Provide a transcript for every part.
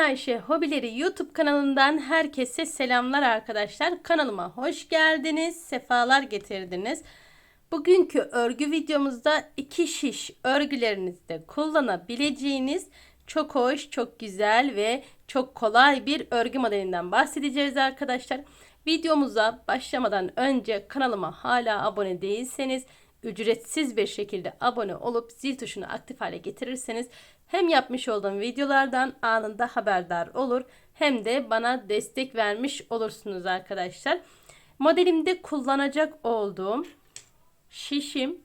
Ayşe Hobileri YouTube kanalından herkese selamlar arkadaşlar. Kanalıma hoş geldiniz, sefalar getirdiniz. Bugünkü örgü videomuzda iki şiş örgülerinizde kullanabileceğiniz çok hoş, çok güzel ve çok kolay bir örgü modelinden bahsedeceğiz arkadaşlar. Videomuza başlamadan önce kanalıma hala abone değilseniz ücretsiz bir şekilde abone olup zil tuşunu aktif hale getirirseniz hem yapmış olduğum videolardan anında haberdar olur hem de bana destek vermiş olursunuz arkadaşlar. Modelimde kullanacak olduğum şişim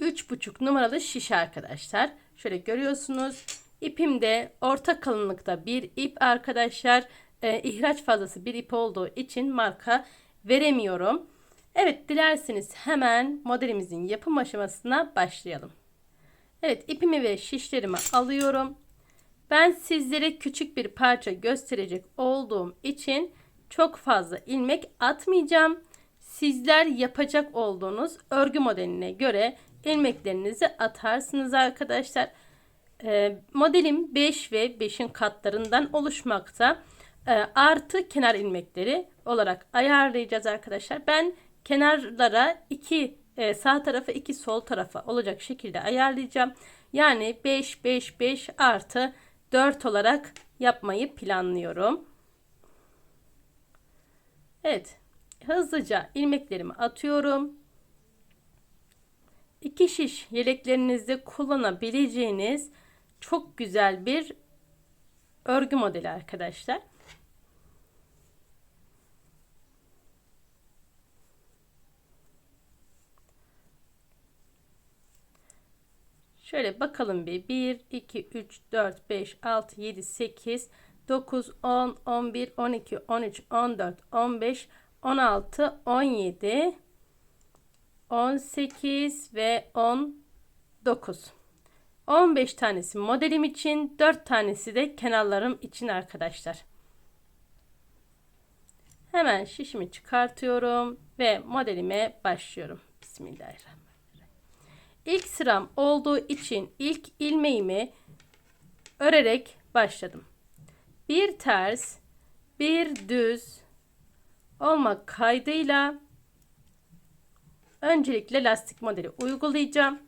3,5 numaralı şiş arkadaşlar. Şöyle görüyorsunuz. İpim de orta kalınlıkta bir ip arkadaşlar. Ee, ihraç fazlası bir ip olduğu için marka veremiyorum. Evet dilerseniz hemen modelimizin yapım aşamasına başlayalım. Evet ipimi ve şişlerimi alıyorum. Ben sizlere küçük bir parça gösterecek olduğum için çok fazla ilmek atmayacağım. Sizler yapacak olduğunuz örgü modeline göre ilmeklerinizi atarsınız arkadaşlar. Ee, modelim 5 ve 5'in katlarından oluşmakta. Ee, artı kenar ilmekleri olarak ayarlayacağız arkadaşlar. Ben kenarlara 2 e, sağ tarafa 2 sol tarafa olacak şekilde ayarlayacağım. Yani 5 5 5 artı 4 olarak yapmayı planlıyorum. Evet. Hızlıca ilmeklerimi atıyorum. 2 şiş yeleklerinizde kullanabileceğiniz çok güzel bir örgü modeli arkadaşlar. Şöyle bakalım bir. 1, 2, 3, 4, 5, 6, 7, 8, 9, 10, 11, 12, 13, 14, 15, 16, 17, 18 ve 19. 15 tanesi modelim için, 4 tanesi de kenarlarım için arkadaşlar. Hemen şişimi çıkartıyorum ve modelime başlıyorum. Bismillahirrahmanirrahim. İlk sıram olduğu için ilk ilmeğimi örerek başladım. Bir ters, bir düz olmak kaydıyla öncelikle lastik modeli uygulayacağım.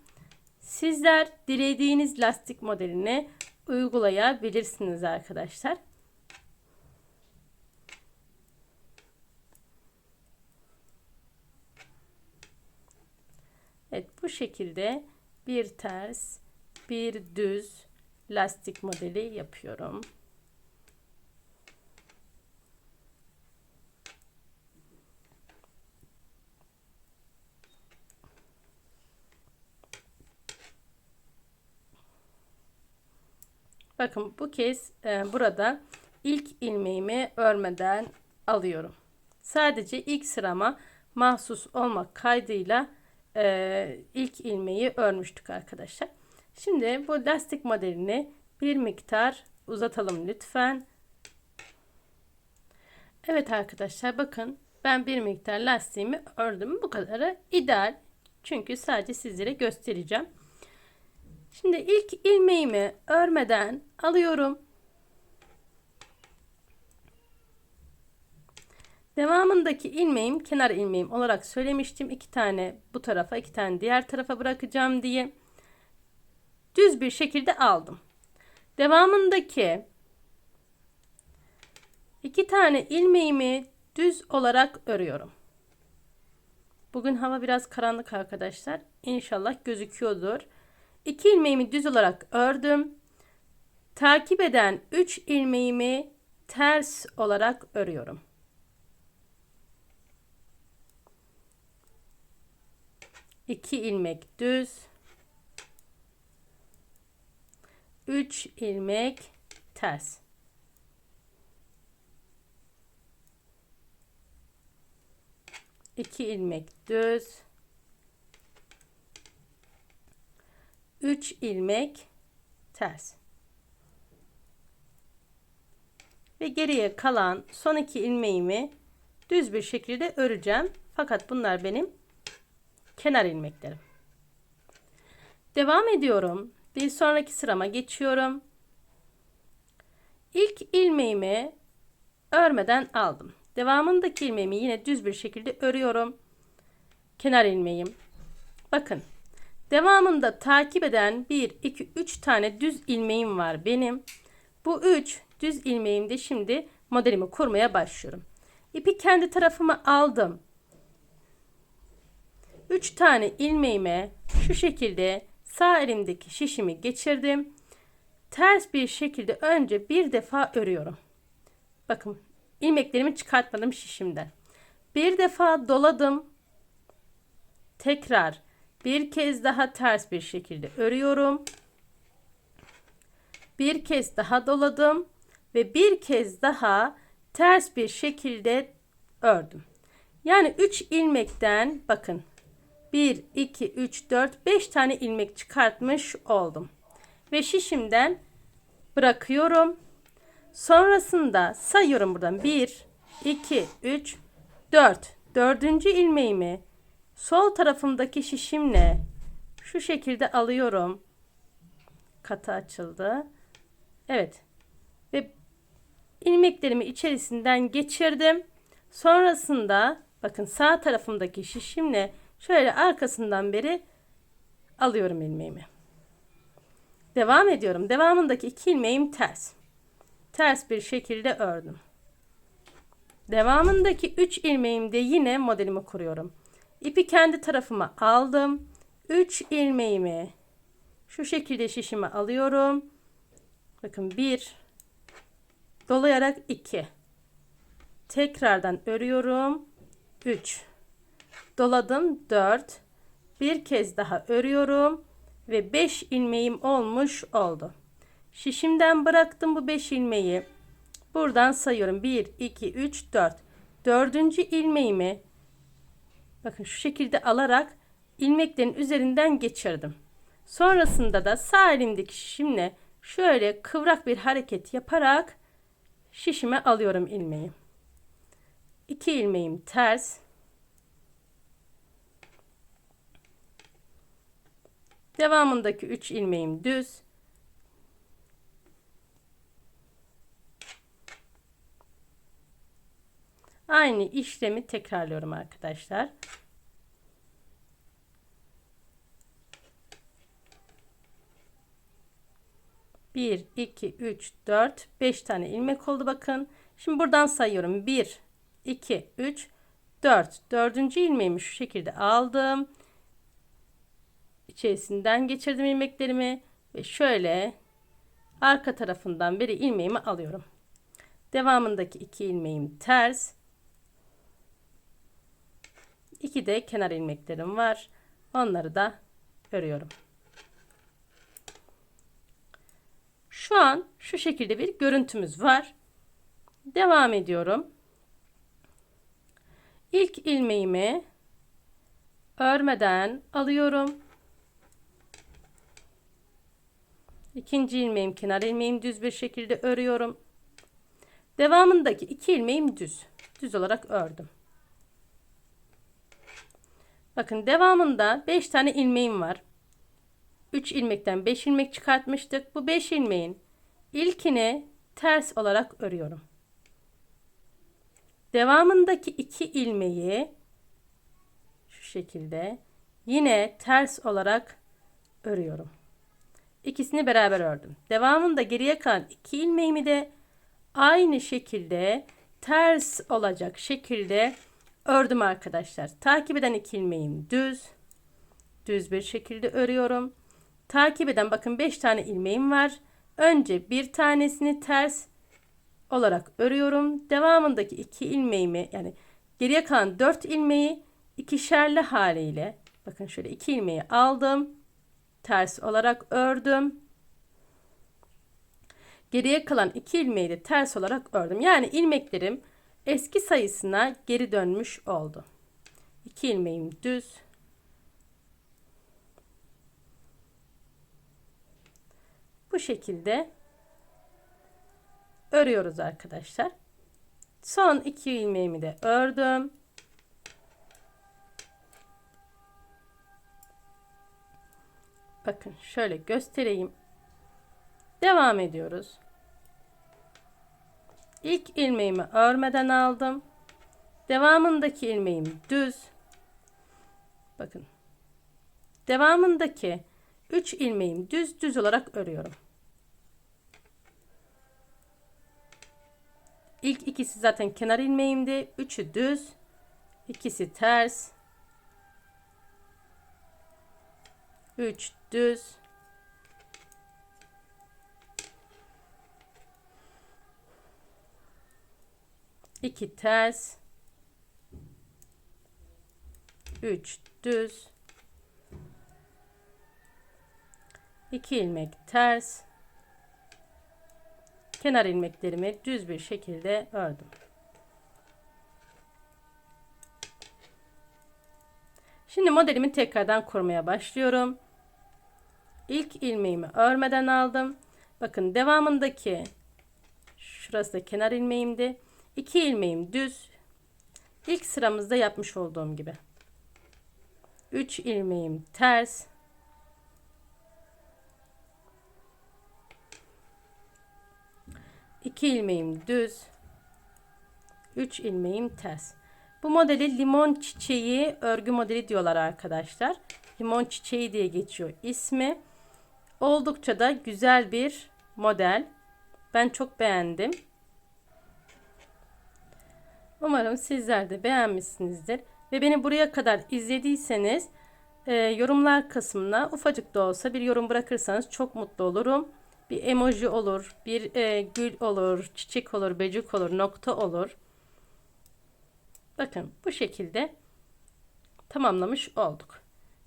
Sizler dilediğiniz lastik modelini uygulayabilirsiniz arkadaşlar. Evet bu şekilde bir ters bir düz lastik modeli yapıyorum. Bakın bu kez e, burada ilk ilmeğimi örmeden alıyorum. Sadece ilk sırama mahsus olmak kaydıyla e, ilk ilmeği örmüştük arkadaşlar. Şimdi bu lastik modelini bir miktar uzatalım lütfen. Evet arkadaşlar bakın ben bir miktar lastiğimi ördüm. Bu kadarı ideal. Çünkü sadece sizlere göstereceğim. Şimdi ilk ilmeğimi örmeden alıyorum. Devamındaki ilmeğim kenar ilmeğim olarak söylemiştim. iki tane bu tarafa iki tane diğer tarafa bırakacağım diye. Düz bir şekilde aldım. Devamındaki iki tane ilmeğimi düz olarak örüyorum. Bugün hava biraz karanlık arkadaşlar. İnşallah gözüküyordur. İki ilmeğimi düz olarak ördüm. Takip eden 3 ilmeğimi ters olarak örüyorum. 2 ilmek düz. 3 ilmek ters. İki ilmek düz. 3 ilmek ters. Ve geriye kalan son iki ilmeğimi düz bir şekilde öreceğim. Fakat bunlar benim kenar ilmeklerim. Devam ediyorum. Bir sonraki sırama geçiyorum. İlk ilmeğimi örmeden aldım. Devamındaki ilmeğimi yine düz bir şekilde örüyorum. Kenar ilmeğim. Bakın. Devamında takip eden 1, 2, 3 tane düz ilmeğim var benim. Bu 3 düz ilmeğimde şimdi modelimi kurmaya başlıyorum. İpi kendi tarafıma aldım. 3 tane ilmeğime şu şekilde sağ elimdeki şişimi geçirdim. Ters bir şekilde önce bir defa örüyorum. Bakın ilmeklerimi çıkartmadım şişimden. Bir defa doladım. Tekrar bir kez daha ters bir şekilde örüyorum. Bir kez daha doladım ve bir kez daha ters bir şekilde ördüm. Yani 3 ilmekten bakın 1, 2, 3, 4, 5 tane ilmek çıkartmış oldum. Ve şişimden bırakıyorum. Sonrasında sayıyorum buradan 1, 2, 3, 4. Dördüncü ilmeğimi sol tarafımdaki şişimle şu şekilde alıyorum. Katı açıldı. Evet. Ve ilmeklerimi içerisinden geçirdim. Sonrasında bakın sağ tarafımdaki şişimle şöyle arkasından beri alıyorum ilmeğimi. Devam ediyorum. Devamındaki iki ilmeğim ters. Ters bir şekilde ördüm. Devamındaki 3 ilmeğimde yine modelimi kuruyorum. İpi kendi tarafıma aldım. 3 ilmeğimi şu şekilde şişime alıyorum. Bakın 1 dolayarak 2 tekrardan örüyorum. 3 doladım 4 bir kez daha örüyorum ve 5 ilmeğim olmuş oldu. Şişimden bıraktım bu 5 ilmeği. Buradan sayıyorum. 1, 2, 3, 4. Dördüncü ilmeğimi bakın şu şekilde alarak ilmeklerin üzerinden geçirdim. Sonrasında da sağ elimdeki şişimle şöyle kıvrak bir hareket yaparak şişime alıyorum ilmeği. 2 ilmeğim ters. Devamındaki 3 ilmeğim düz. Aynı işlemi tekrarlıyorum arkadaşlar. Bir, iki, üç, dört, beş tane ilmek oldu bakın. Şimdi buradan sayıyorum. Bir, iki, üç, dört. Dördüncü ilmeğimi şu şekilde aldım. İçerisinden geçirdim ilmeklerimi ve şöyle arka tarafından beri ilmeğimi alıyorum. Devamındaki iki ilmeğim ters. 2 de kenar ilmeklerim var. Onları da örüyorum. Şu an şu şekilde bir görüntümüz var. Devam ediyorum. İlk ilmeğimi örmeden alıyorum. İkinci ilmeğim kenar ilmeğim düz bir şekilde örüyorum. Devamındaki iki ilmeğim düz. Düz olarak ördüm. Bakın devamında 5 tane ilmeğim var. 3 ilmekten 5 ilmek çıkartmıştık. Bu 5 ilmeğin ilkini ters olarak örüyorum. Devamındaki 2 ilmeği şu şekilde yine ters olarak örüyorum. İkisini beraber ördüm. Devamında geriye kalan 2 ilmeğimi de aynı şekilde ters olacak şekilde ördüm arkadaşlar. Takip eden iki ilmeğim düz. Düz bir şekilde örüyorum. Takip eden bakın 5 tane ilmeğim var. Önce bir tanesini ters olarak örüyorum. Devamındaki iki ilmeğimi yani geriye kalan 4 ilmeği ikişerli haliyle bakın şöyle iki ilmeği aldım. Ters olarak ördüm. Geriye kalan iki ilmeği de ters olarak ördüm. Yani ilmeklerim eski sayısına geri dönmüş oldu. 2 ilmeğim düz. Bu şekilde örüyoruz arkadaşlar. Son iki ilmeğimi de ördüm. Bakın şöyle göstereyim. Devam ediyoruz. İlk ilmeğimi örmeden aldım. Devamındaki ilmeğim düz. Bakın. Devamındaki 3 ilmeğim düz düz olarak örüyorum. İlk ikisi zaten kenar ilmeğimdi. Üçü düz. ikisi ters. 3 düz. iki ters. 3 düz. 2 ilmek ters. Kenar ilmeklerimi düz bir şekilde ördüm. Şimdi modelimi tekrardan kurmaya başlıyorum. İlk ilmeğimi örmeden aldım. Bakın devamındaki şurası da kenar ilmeğimdi. 2 ilmeğim düz. İlk sıramızda yapmış olduğum gibi. 3 ilmeğim ters. İki ilmeğim düz. 3 ilmeğim ters. Bu modeli limon çiçeği örgü modeli diyorlar arkadaşlar. Limon çiçeği diye geçiyor ismi. Oldukça da güzel bir model. Ben çok beğendim. Umarım sizler de beğenmişsinizdir. Ve beni buraya kadar izlediyseniz e, yorumlar kısmına ufacık da olsa bir yorum bırakırsanız çok mutlu olurum. Bir emoji olur, bir e, gül olur, çiçek olur, becik olur, nokta olur. Bakın bu şekilde tamamlamış olduk.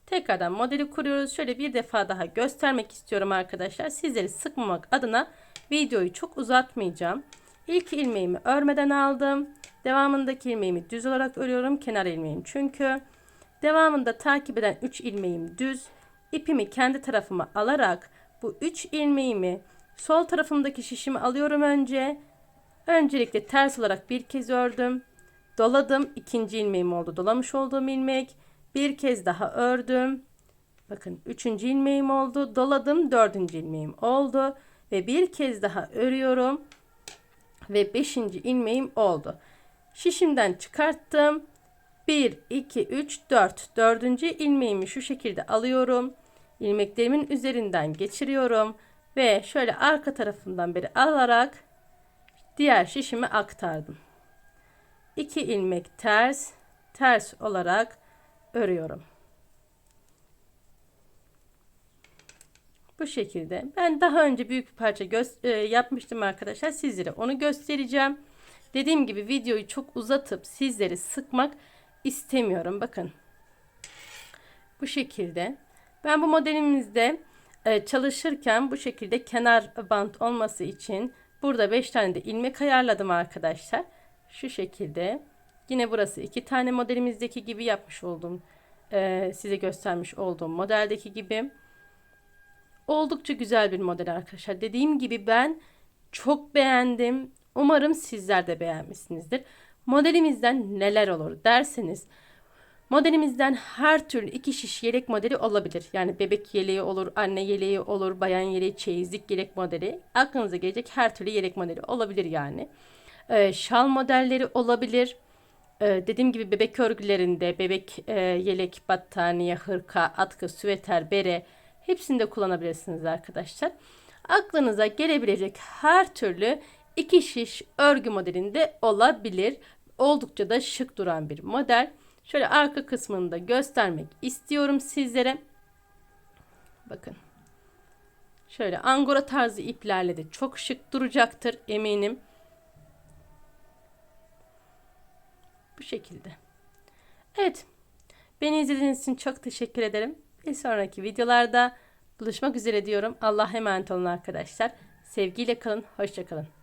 Tekrardan modeli kuruyoruz. Şöyle bir defa daha göstermek istiyorum arkadaşlar. Sizleri sıkmamak adına videoyu çok uzatmayacağım. İlk ilmeğimi örmeden aldım. Devamındaki ilmeğimi düz olarak örüyorum. Kenar ilmeğim çünkü. Devamında takip eden 3 ilmeğim düz. İpimi kendi tarafıma alarak bu 3 ilmeğimi sol tarafımdaki şişimi alıyorum önce. Öncelikle ters olarak bir kez ördüm. Doladım. ikinci ilmeğim oldu. Dolamış olduğum ilmek. Bir kez daha ördüm. Bakın üçüncü ilmeğim oldu. Doladım. Dördüncü ilmeğim oldu. Ve bir kez daha örüyorum. Ve beşinci ilmeğim oldu. Şişimden çıkarttım. 1, 2, 3, 4. Dördüncü ilmeğimi şu şekilde alıyorum. İlmeklerimin üzerinden geçiriyorum. Ve şöyle arka tarafından beri alarak diğer şişimi aktardım. 2 ilmek ters, ters olarak örüyorum. Bu şekilde. Ben daha önce büyük bir parça e, yapmıştım arkadaşlar. Sizlere onu göstereceğim. Dediğim gibi videoyu çok uzatıp sizleri sıkmak istemiyorum. Bakın. Bu şekilde. Ben bu modelimizde e, çalışırken bu şekilde kenar bant olması için burada 5 tane de ilmek ayarladım arkadaşlar. Şu şekilde. Yine burası iki tane modelimizdeki gibi yapmış olduğum e, size göstermiş olduğum modeldeki gibi. Oldukça güzel bir model arkadaşlar. Dediğim gibi ben çok beğendim. Umarım sizler de beğenmişsinizdir. Modelimizden neler olur derseniz modelimizden her türlü iki şiş yelek modeli olabilir. Yani bebek yeleği olur, anne yeleği olur, bayan yeleği, çeyizlik yelek modeli. Aklınıza gelecek her türlü yelek modeli olabilir yani. Ee, şal modelleri olabilir. Ee, dediğim gibi bebek örgülerinde bebek e, yelek, battaniye, hırka, atkı, süveter, bere hepsinde kullanabilirsiniz arkadaşlar. Aklınıza gelebilecek her türlü iki şiş örgü modelinde olabilir. Oldukça da şık duran bir model. Şöyle arka kısmını da göstermek istiyorum sizlere. Bakın. Şöyle angora tarzı iplerle de çok şık duracaktır eminim. Bu şekilde. Evet. Beni izlediğiniz için çok teşekkür ederim. Bir sonraki videolarda buluşmak üzere diyorum. Allah emanet olun arkadaşlar. Sevgiyle kalın. Hoşçakalın.